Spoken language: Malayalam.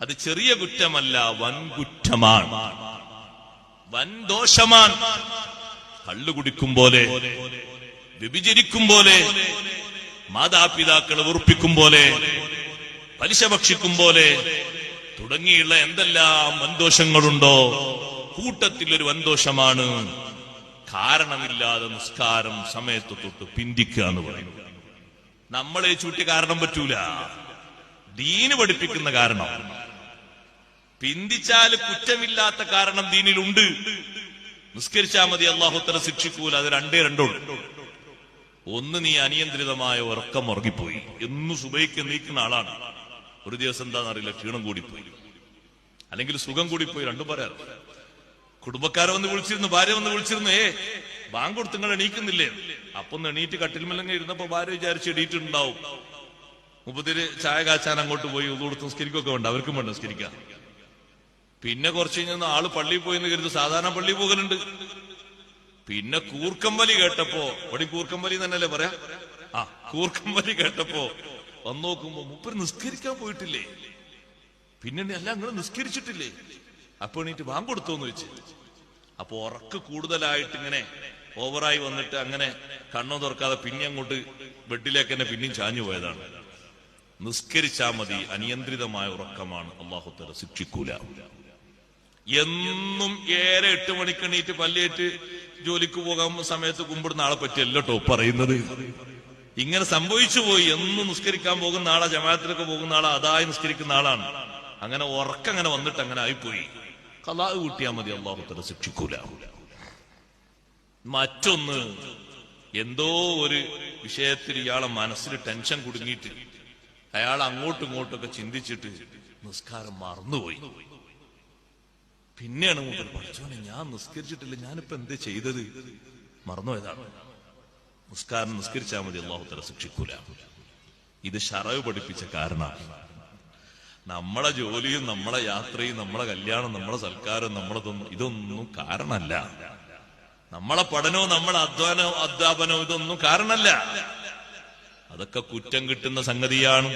അത് ചെറിയ കുറ്റമല്ല വൻ കുറ്റമാണ് വൻ ദോഷമാണ് കള്ളു കുടിക്കും പോലെ വ്യഭിചരിക്കും പോലെ മാതാപിതാക്കളെ ഉറപ്പിക്കും പോലെ പലിശ ഭക്ഷിക്കും പോലെ തുടങ്ങിയുള്ള എന്തെല്ലാം വന്തോഷങ്ങളുണ്ടോ കൂട്ടത്തിൽ ഒരു വന്തോഷമാണ് കാരണമില്ലാതെ നിസ്കാരം സമയത്ത് തൊട്ട് പിന്തിക്കുക എന്ന് പറയുന്നത്. നമ്മളെ ചൂട്ടി കാരണം പറ്റൂല. ദീന് പഠിപ്പിക്കുന്ന കാരണം. പിന്തിച്ചാൽ കുറ്റമില്ലാത്ത കാരണം ദീനിലുണ്ട്. നിസ്കരിച്ചാൽ മതി അള്ളാഹുത്തല ശിക്ഷിക്കൂല. അത് രണ്ടേ രണ്ടുണ്ട് ഒന്ന് നീ അനിയന്ത്രിതമായ ഉറക്കം ഉറങ്ങിപ്പോയി. എന്നും സുബൈക്ക് നീക്കുന്ന ആളാണ്. ഒരു ദിവസം എന്താണെന്നറിയില്ല ക്ഷീണം കൂടിപ്പോയി. അല്ലെങ്കിൽ സുഖം കൂടിപ്പോയി രണ്ടും പറയാറ് കുടുംബക്കാരെ വന്ന് വിളിച്ചിരുന്നു ഭാര്യ വന്ന് വിളിച്ചിരുന്നു ഏ ബാങ്ക് കൊടുത്ത് നിങ്ങൾ എണീക്കുന്നില്ലേ? അപ്പൊ ഒന്ന് എണീറ്റ് കട്ടിൽമലങ്ങ ഇരുന്നപ്പോ ഭാര്യ വിചാരിച്ച് എണീറ്റുണ്ടാവും മുപ്പത്തിര് ചായ കാച്ചാൻ അങ്ങോട്ട് പോയി ഉതുകൊടുത്ത് നിസ്കരിക്കൊക്കെ വേണ്ട അവർക്കും വേണ്ട നിസ്കരിക്കാം പിന്നെ കുറച്ച് കഴിഞ്ഞ ആൾ പള്ളിയിൽ പോയി എന്ന് കരുതി സാധാരണ പള്ളി പോകലുണ്ട്. പിന്നെ കൂർക്കമ്പലി കേട്ടപ്പോ ഇവിടെ കൂർക്കമ്പലി തന്നെയല്ലേ പറയാ? ആ കൂർക്കമ്പലി കേട്ടപ്പോ വന്നു നോക്കുമ്പോ മുപ്പര് നിസ്കരിക്കാൻ പോയിട്ടില്ലേ? പിന്നെ അല്ല നിങ്ങൾ നിസ്കരിച്ചിട്ടില്ലേ? അപ്പൊ എണീറ്റ് ബാങ്ക് കൊടുത്തോന്ന് വെച്ച്. അപ്പൊ ഉറക്ക് കൂടുതലായിട്ട് ഇങ്ങനെ ഓവറായി വന്നിട്ട് അങ്ങനെ കണ്ണു തുറക്കാതെ പിന്നെ അങ്ങോട്ട് ബെഡിലേക്ക് തന്നെ പിന്നെയും ചാഞ്ഞു പോയതാണ്. നിസ്കരിച്ചാ മതി അനിയന്ത്രിതമായ ഉറക്കമാണ് അള്ളാഹുത്തല ശിക്ഷിക്കൂല. എന്നും ഏറെ എട്ട് മണിക്ക് എണീറ്റ് പല്ലേറ്റ് ജോലിക്ക് പോകാൻ സമയത്ത് കുമ്പിടുന്ന ആളെ പറ്റിയല്ല ടോപ്പ് പറയുന്നത്. ഇങ്ങനെ സംഭവിച്ചു പോയി. എന്നും നിസ്കരിക്കാൻ പോകുന്ന ആളാ ജമാഅത്തിലൊക്കെ പോകുന്ന ആളാ അതായി നിസ്കരിക്കുന്ന ആളാണ്. അങ്ങനെ ഉറക്കങ്ങനെ വന്നിട്ട് അങ്ങനെ ആയിപ്പോയി. കലാവ് കൂട്ടിയാൽ മതി അള്ളാഹുത്തല ശിക്ഷിക്കൂല. മറ്റൊന്ന് എന്തോ ഒരു വിഷയത്തിൽ ഇയാളെ മനസ്സിൽ ടെൻഷൻ കുടുങ്ങിയിട്ട് അയാൾ അങ്ങോട്ടും ഇങ്ങോട്ടൊക്കെ ചിന്തിച്ചിട്ട് നിസ്കാരം മറന്നുപോയി. പിന്നെയാണ് മൂപ്പർ പഠിച്ചോനെ ഞാൻ നിസ്കരിച്ചിട്ടില്ല. ഞാനിപ്പോ എന്ത് ചെയ്തത്? മറന്നുപോയതാണ്. നിസ്കാരം നിസ്കരിച്ചാൽ മതി. അള്ളാഹുത്തല ശിക്ഷിക്കൂല. ഇത് ഷറവ് പഠിപ്പിച്ച കാരണമാണ്. നമ്മളെ ജോലിയും നമ്മളെ യാത്രയും നമ്മളെ കല്യാണം നമ്മളെ സൽക്കാരം നമ്മളതൊന്നും ഇതൊന്നും കാരണല്ല നമ്മളെ പഠനവും നമ്മളെ അധ്വാനവും അധ്യാപനവും ഇതൊന്നും കാരണല്ല അതൊക്കെ കുറ്റം കിട്ടുന്ന സംഗതിയാണ്.